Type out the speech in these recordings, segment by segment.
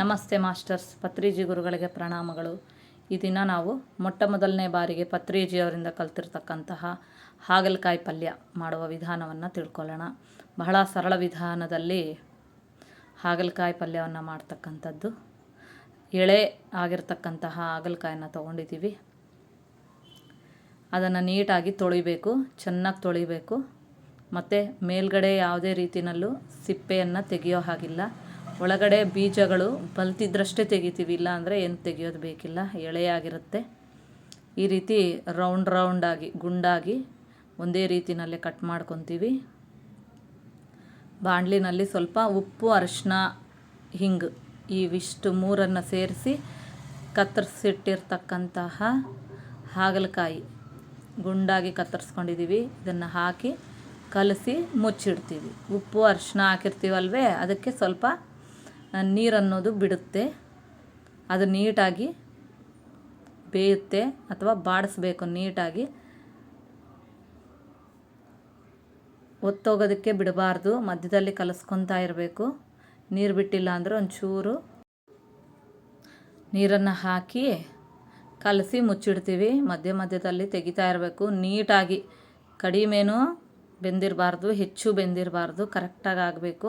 ನಮಸ್ತೆ ಮಾಸ್ಟರ್ಸ್, ಪತ್ರಿಜಿ ಗುರುಗಳಿಗೆ ಪ್ರಣಾಮಗಳು. ಈ ದಿನ ನಾವು ಮೊಟ್ಟ ಮೊದಲನೇ ಬಾರಿಗೆ ಪತ್ರಿಜಿಯವರಿಂದ ಕಲ್ತಿರ್ತಕ್ಕಂತಹ ಹಾಗಲಕಾಯಿ ಪಲ್ಯ ಮಾಡುವ ವಿಧಾನವನ್ನು ತಿಳ್ಕೊಳ್ಳೋಣ. ಬಹಳ ಸರಳ ವಿಧಾನದಲ್ಲಿ ಹಾಗಲಕಾಯಿ ಪಲ್ಯವನ್ನು ಮಾಡ್ತಕ್ಕಂಥದ್ದು. ಎಳೆ ಆಗಿರ್ತಕ್ಕಂತಹ ಹಾಗಲಕಾಯನ್ನು ತೊಗೊಂಡಿದ್ದೀವಿ. ಅದನ್ನು ನೀಟಾಗಿ ತೊಳಿಬೇಕು, ಚೆನ್ನಾಗಿ ತೊಳಿಬೇಕು. ಮತ್ತು ಮೇಲ್ಗಡೆ ಯಾವುದೇ ರೀತಿಯಲ್ಲೂ ಸಿಪ್ಪೆಯನ್ನು ತೆಗೆಯೋ ಹಾಗಿಲ್ಲ. ಒಳಗಡೆ ಬೀಜಗಳು ಬಲ್ತಿದ್ರಷ್ಟೇ ತೆಗಿತೀವಿ, ಇಲ್ಲ ಅಂದರೆ ಏನು ತೆಗೆಯೋದು ಬೇಕಿಲ್ಲ ಎಳೆಯಾಗಿರುತ್ತೆ ಈ ರೀತಿ ರೌಂಡ್ ರೌಂಡಾಗಿ ಗುಂಡಾಗಿ ಒಂದೇ ರೀತಿಯಲ್ಲೇ ಕಟ್ ಮಾಡ್ಕೊತೀವಿ. ಬಾಣಲಿನಲ್ಲಿ ಸ್ವಲ್ಪ ಉಪ್ಪು ಅರಿಶಿನ ಹಿಂಗು ಇವಿಷ್ಟು ಮೂರನ್ನು ಸೇರಿಸಿ ಕತ್ತರಿಸಿಟ್ಟಿರ್ತಕ್ಕಂತಹ ಹಾಗಲಕಾಯಿ ಗುಂಡಾಗಿ ಕತ್ತರಿಸ್ಕೊಂಡಿದ್ದೀವಿ ಇದನ್ನು ಹಾಕಿ ಕಲಸಿ ಮುಚ್ಚಿಡ್ತೀವಿ. ಉಪ್ಪು ಅರಿಶಿನ ಹಾಕಿರ್ತೀವಲ್ವೇ, ಅದಕ್ಕೆ ಸ್ವಲ್ಪ ನೀರನ್ನೋದು ಬಿಡುತ್ತೆ. ಅದು ನೀಟಾಗಿ ಬೇಯುತ್ತೆ ಅಥವಾ ಬಾಡಿಸ್ಬೇಕು ನೀಟಾಗಿ. ಒತ್ತೋಗೋದಕ್ಕೆ ಬಿಡಬಾರ್ದು, ಮಧ್ಯದಲ್ಲಿ ಕಲಸ್ಕೊತಾ ಇರಬೇಕು. ನೀರು ಬಿಟ್ಟಿಲ್ಲ ಅಂದರೆ ಒಂಚೂರು ನೀರನ್ನು ಹಾಕಿ ಕಲಸಿ ಮುಚ್ಚಿಡ್ತೀವಿ. ಮಧ್ಯ ಮಧ್ಯದಲ್ಲಿ ತೆಗಿತಾ ಇರಬೇಕು. ನೀಟಾಗಿ ಕಡಿಮೆನೂ ಬೆಂದಿರಬಾರ್ದು, ಹೆಚ್ಚು ಬೆಂದಿರಬಾರ್ದು, ಕರೆಕ್ಟಾಗಿ ಆಗಬೇಕು.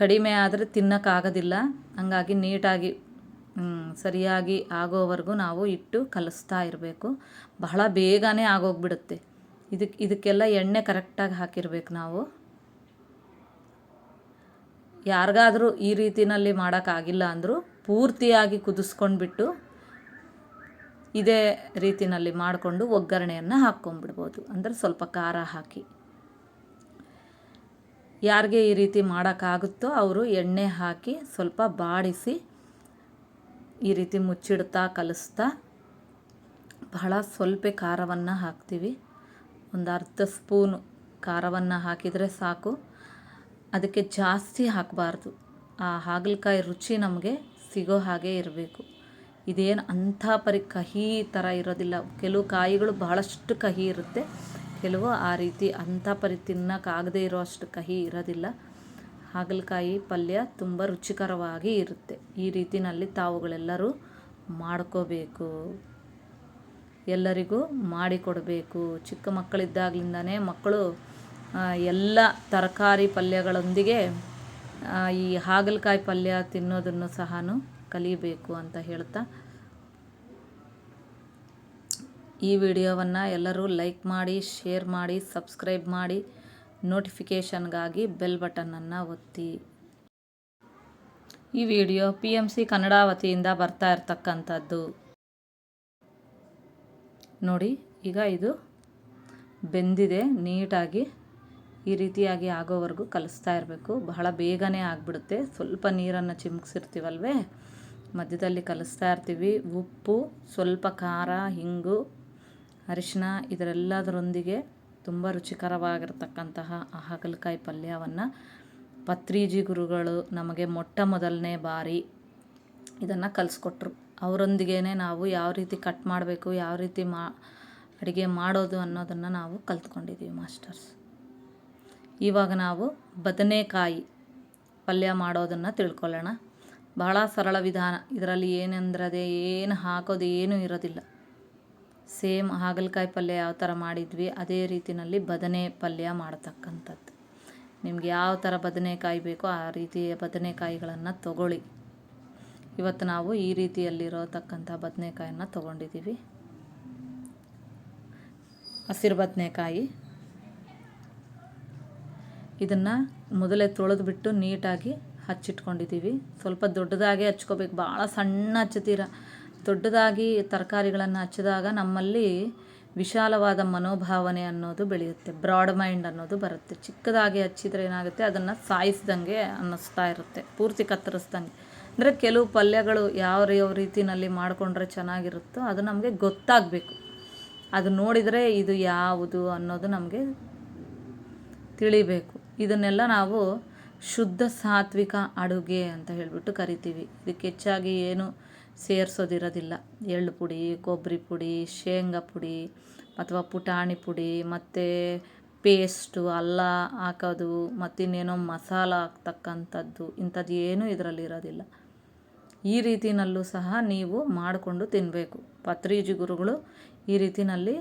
ಕಡಿಮೆ ಆದರೆ ತಿನ್ನೋಕ್ಕಾಗೋದಿಲ್ಲ. ಹಂಗಾಗಿ ನೀಟಾಗಿ ಸರಿಯಾಗಿ ಆಗೋವರೆಗೂ ನಾವು ಇಟ್ಟು ಕಲಿಸ್ತಾ ಇರಬೇಕು. ಬಹಳ ಬೇಗನೆ ಆಗೋಗ್ಬಿಡುತ್ತೆ. ಇದಕ್ಕೆ ಇದಕ್ಕೆಲ್ಲ ಎಣ್ಣೆ ಕರೆಕ್ಟಾಗಿ ಹಾಕಿರ್ಬೇಕು ನಾವು. ಯಾರಿಗಾದರೂ ಈ ರೀತಿಯಲ್ಲಿ ಮಾಡೋಕ್ಕಾಗಿಲ್ಲ ಅಂದರೂ ಪೂರ್ತಿಯಾಗಿ ಕುದಿಸ್ಕೊಂಡ್ಬಿಟ್ಟು ಇದೇ ರೀತಿಯಲ್ಲಿ ಮಾಡಿಕೊಂಡು ಒಗ್ಗರಣೆಯನ್ನು ಹಾಕ್ಕೊಂಡ್ಬಿಡ್ಬೋದು. ಅಂದರೆ ಸ್ವಲ್ಪ ಖಾರ ಹಾಕಿ. ಯಾರಿಗೆ ಈ ರೀತಿ ಮಾಡೋಕ್ಕಾಗುತ್ತೋ ಅವರು ಎಣ್ಣೆ ಹಾಕಿ ಸ್ವಲ್ಪ ಬಾಡಿಸಿ ಈ ರೀತಿ ಮುಚ್ಚಿಡ್ತಾ ಕಲಿಸ್ತಾ ಬಹಳ ಸ್ವಲ್ಪ ಖಾರವನ್ನು ಹಾಕ್ತೀವಿ. ಒಂದು ಅರ್ಧ ಸ್ಪೂನು ಖಾರವನ್ನು ಹಾಕಿದರೆ ಸಾಕು. ಅದಕ್ಕೆ ಜಾಸ್ತಿ ಹಾಕಬಾರ್ದು. ಆ ಹಾಗಲಕಾಯಿ ರುಚಿ ನಮಗೆ ಸಿಗೋ ಹಾಗೆ ಇರಬೇಕು. ಇದೇನು ಅಂಥ ಪರಿ ಕಹಿ ಥರ ಇರೋದಿಲ್ಲ. ಕೆಲವು ಕಾಯಿಗಳು ಬಹಳಷ್ಟು ಕಹಿ ಇರುತ್ತೆ. ಕೆಲವು ಆ ರೀತಿ ಅಂಥ ಪರಿ ತಿನ್ನೋಕ್ಕಾಗದೇ ಇರೋ ಅಷ್ಟು ಕಹಿ ಇರೋದಿಲ್ಲ. ಹಾಗಲಕಾಯಿ ಪಲ್ಯ ತುಂಬ ರುಚಿಕರವಾಗಿ ಇರುತ್ತೆ. ಈ ರೀತಿಯಲ್ಲಿ ತಾವುಗಳೆಲ್ಲರೂ ಮಾಡ್ಕೋಬೇಕು. ಎಲ್ಲರಿಗೂ ಮಾಡಿಕೊಡಬೇಕು. ಚಿಕ್ಕ ಮಕ್ಕಳಿದ್ದಾಗಲಿಂದನೇ ಮಕ್ಕಳು ಎಲ್ಲ ತರಕಾರಿ ಪಲ್ಯಗಳೊಂದಿಗೆ ಈ ಹಾಗಲಕಾಯಿ ಪಲ್ಯ ತಿನ್ನೋದನ್ನು ಸಹ ಕಲಿಬೇಕು ಅಂತ ಹೇಳ್ತಾ ಈ ವಿಡಿಯೋವನ್ನು ಎಲ್ಲರೂ ಲೈಕ್ ಮಾಡಿ, ಶೇರ್ ಮಾಡಿ, ಸಬ್ಸ್ಕ್ರೈಬ್ ಮಾಡಿ, ನೋಟಿಫಿಕೇಷನ್ಗಾಗಿ ಬೆಲ್ ಬಟನನ್ನು ಒತ್ತಿ. ಈ video P M C Kannada ವತಿಯಿಂದ ಬರ್ತಾ ಇರ್ತಕ್ಕಂಥದ್ದು. ನೋಡಿ, ಈಗ ಇದು ಬೆಂದಿದೆ, ನೀಟಾಗಿ ಈ ರೀತಿಯಾಗಿ ಆಗೋವರೆಗೂ ಕಲಿಸ್ತಾ ಇರಬೇಕು. ಬಹಳ ಬೇಗನೆ ಆಗಿಬಿಡುತ್ತೆ. ಸ್ವಲ್ಪ ನೀರನ್ನು ಚಿಮುಕ್ಸಿರ್ತೀವಲ್ವೇ? ಮಧ್ಯದಲ್ಲಿ ಕಲಿಸ್ತಾ ಇರ್ತೀವಿ. ಉಪ್ಪು, ಸ್ವಲ್ಪ ಖಾರ, ಹಿಂಗು ಅರಿಶಿನ ಇದರೆಲ್ಲದರೊಂದಿಗೆ ತುಂಬ ರುಚಿಕರವಾಗಿರ್ತಕ್ಕಂತಹ ಹಾಗಲಕಾಯಿ ಪಲ್ಯವನ್ನು ಪತ್ರಿಜಿ ಗುರುಗಳು ನಮಗೆ ಮೊಟ್ಟ ಮೊದಲನೇ ಬಾರಿ ಇದನ್ನು ಕಲಿಸ್ಕೊಟ್ರು. ಅವರೊಂದಿಗೇ ನಾವು ಯಾವ ರೀತಿ ಕಟ್ ಮಾಡಬೇಕು, ಯಾವ ರೀತಿ ಮಾ, ಅಡುಗೆ ಮಾಡೋದು ಅನ್ನೋದನ್ನು ನಾವು ಕಲ್ತ್ಕೊಂಡಿದ್ದೀವಿ ಮಾಸ್ಟರ್ಸ್. ಇವಾಗ ನಾವು ಬದನೆಕಾಯಿ ಪಲ್ಯ ಮಾಡೋದನ್ನು ತಿಳ್ಕೊಳ್ಳೋಣ. ಬಹಳ ಸರಳ ವಿಧಾನ. ಇದರಲ್ಲಿ ಏನೆಂದ್ರದೆ, ಏನು ಹಾಕೋದು, ಏನೂ ಇರೋದಿಲ್ಲ. ಸೇಮ್ ಹಾಗಲಕಾಯಿ ಪಲ್ಯ ಯಾವ ಥರ ಮಾಡಿದ್ವಿ, ಅದೇ ರೀತಿಯಲ್ಲಿ ಬದನೆ ಪಲ್ಯ ಮಾಡ್ತಕ್ಕಂಥದ್ದು. ನಿಮ್ಗೆ ಯಾವ ಥರ ಬದನೆಕಾಯಿ ಬೇಕೋ ಆ ರೀತಿಯ ಬದನೆಕಾಯಿಗಳನ್ನು ತಗೊಳ್ಳಿ. ಇವತ್ತು ನಾವು ಈ ರೀತಿಯಲ್ಲಿರೋತಕ್ಕಂಥ ಬದನೆಕಾಯನ್ನು ತೊಗೊಂಡಿದ್ದೀವಿ. ಹಸಿರು ಬದನೆಕಾಯಿ. ಇದನ್ನು ಮೊದಲೇ ತೊಳೆದ್ಬಿಟ್ಟು ನೀಟಾಗಿ ಹಚ್ಚಿಟ್ಕೊಂಡಿದ್ದೀವಿ. ಸ್ವಲ್ಪ ದೊಡ್ಡದಾಗೆ ಹಚ್ಕೋಬೇಕು, ಭಾಳ ಸಣ್ಣ ಹಚ್ಚುತ್ತೀರ ದೊಡ್ಡದಾಗಿ ತರಕಾರಿಗಳನ್ನು ಹಚ್ಚಿದಾಗ ನಮ್ಮಲ್ಲಿ ವಿಶಾಲವಾದ ಮನೋಭಾವನೆ ಅನ್ನೋದು ಬೆಳೆಯುತ್ತೆ. ಬ್ರಾಡ್ ಮೈಂಡ್ ಅನ್ನೋದು ಬರುತ್ತೆ. ಚಿಕ್ಕದಾಗಿ ಹಚ್ಚಿದ್ರೆ ಏನಾಗುತ್ತೆ? ಅದನ್ನು ಸಾಯಿಸ್ದಂಗೆ ಅನ್ನಿಸ್ತಾ ಇರುತ್ತೆ. ಪೂರ್ತಿ ಕತ್ತರಿಸ್ದಂಗೆ. ಅಂದರೆ ಕೆಲವು ಪಲ್ಯಗಳು ಯಾವ ಯಾವ ರೀತಿಯಲ್ಲಿ ಮಾಡಿಕೊಂಡ್ರೆ ಚೆನ್ನಾಗಿರುತ್ತೋ ಅದು ನಮಗೆ ಗೊತ್ತಾಗಬೇಕು. ಅದು ನೋಡಿದರೆ ಇದು ಯಾವುದು ಅನ್ನೋದು ನಮಗೆ ತಿಳಿಬೇಕು. ಇದನ್ನೆಲ್ಲ ನಾವು ಶುದ್ಧ ಸಾತ್ವಿಕ ಅಡುಗೆ ಅಂತ ಹೇಳಿಬಿಟ್ಟು ಕರಿತೀವಿ. ಇದಕ್ಕೆ ಹೆಚ್ಚಾಗಿ ಏನು ಸೇರಿಸೋದಿರೋದಿಲ್ಲ. ಎಳ್ಳು ಪುಡಿ, ಕೊಬ್ಬರಿ ಪುಡಿ, ಶೇಂಗಾ ಪುಡಿ ಅಥವಾ ಪುಟಾಣಿ ಪುಡಿ, ಮತ್ತು ಪೇಸ್ಟು, ಅಲ್ಲ ಹಾಕೋದು ಮತ್ತಿನ್ನೇನೋ ಮಸಾಲ ಹಾಕ್ತಕ್ಕಂಥದ್ದು, ಇಂಥದ್ದು ಏನೂ ಇದರಲ್ಲಿ ಇರೋದಿಲ್ಲ. ಈ ರೀತಿನಲ್ಲೂ ಸಹ ನೀವು ಮಾಡಿಕೊಂಡು ತಿನ್ನಬೇಕು ಪತ್ರಿಜಿ ಗುರುಗಳು ಈ ರೀತಿನಲ್ಲಿ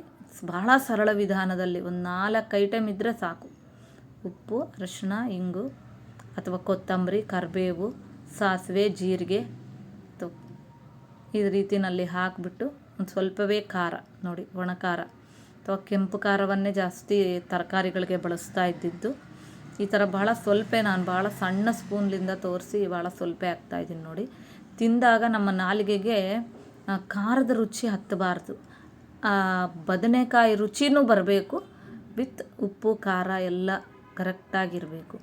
ಬಹಳ ಸರಳ ವಿಧಾನದಲ್ಲಿ ಒಂದು ನಾಲ್ಕು ಐಟಮ್ ಇದ್ದರೆ ಸಾಕು. ಉಪ್ಪು, ಅರಿಶಿಣ, ಇಂಗು ಅಥವಾ ಕೊತ್ತಂಬರಿ, ಕರಿಬೇವು, ಸಾಸಿವೆ, ಜೀರಿಗೆ ಈ ರೀತಿಯಲ್ಲಿ ಹಾಕಿಬಿಟ್ಟು ಒಂದು ಸ್ವಲ್ಪವೇ ಖಾರ, ನೋಡಿ ಒಣ ಖಾರ ಅಥವಾ ಕೆಂಪು ಖಾರವನ್ನೇ ಜಾಸ್ತಿ ತರಕಾರಿಗಳಿಗೆ ಬಳಸ್ತಾ ಇದ್ದಿದ್ದು. ಈ ಥರ ಭಾಳ ಸ್ವಲ್ಪ ನಾನು ಭಾಳ ಸಣ್ಣ ಸ್ಪೂನ್ಲಿಂದ ತೋರಿಸಿ ಭಾಳ ಸ್ವಲ್ಪ ಹಾಕ್ತಾಯಿದ್ದೀನಿ ನೋಡಿ. ತಿಂದಾಗ ನಮ್ಮ ನಾಲಿಗೆಗೆ ಖಾರದ ರುಚಿ ಹತ್ತಬಾರ್ದು. ಬದನೆಕಾಯಿ ರುಚಿನೂ ಬರಬೇಕು, ವಿತ್ ಉಪ್ಪು, ಖಾರ ಎಲ್ಲ ಕರೆಕ್ಟಾಗಿರಬೇಕು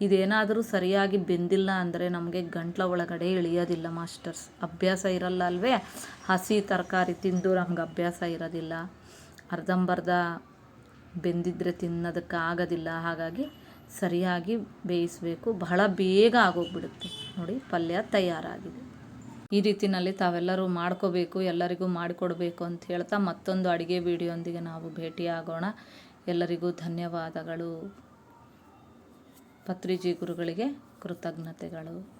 ಇದೇನಾದರೂ ಸರಿಯಾಗಿ ಬೆಂದಿಲ್ಲ ಅಂದರೆ ನಮಗೆ ಗಂಟ್ಲ ಒಳಗಡೆ ಇಳಿಯೋದಿಲ್ಲ, ಮಾಸ್ಟರ್ಸ್. ಅಭ್ಯಾಸ ಇರಲ್ಲ ಅಲ್ವೇ? ಹಸಿ ತರಕಾರಿ ತಿಂದು ನಮ್ಗೆ ಅಭ್ಯಾಸ ಇರೋದಿಲ್ಲ. ಅರ್ಧಂಬರ್ಧ ಬೆಂದಿದ್ರೆ ತಿನ್ನೋದಕ್ಕೆ ಆಗೋದಿಲ್ಲ. ಹಾಗಾಗಿ ಸರಿಯಾಗಿ ಬೇಯಿಸಬೇಕು. ಬಹಳ ಬೇಗ ಆಗೋಗ್ಬಿಡುತ್ತೆ. ನೋಡಿ, ಪಲ್ಯ ತಯಾರಾಗಿದೆ. ಈ ರೀತಿಯಲ್ಲಿ ತಾವೆಲ್ಲರೂ ಮಾಡ್ಕೋಬೇಕು, ಎಲ್ಲರಿಗೂ ಮಾಡಿಕೊಡ್ಬೇಕು ಅಂತ ಹೇಳ್ತಾ ಮತ್ತೊಂದು ಅಡುಗೆ ವಿಡಿಯೋಂದಿಗೆ ನಾವು ಭೇಟಿಯಾಗೋಣ. ಎಲ್ಲರಿಗೂ ಧನ್ಯವಾದಗಳು. ಪತ್ರಿಜಿ ಗುರುಗಳಿಗೆ ಕೃತಜ್ಞತೆಗಳು.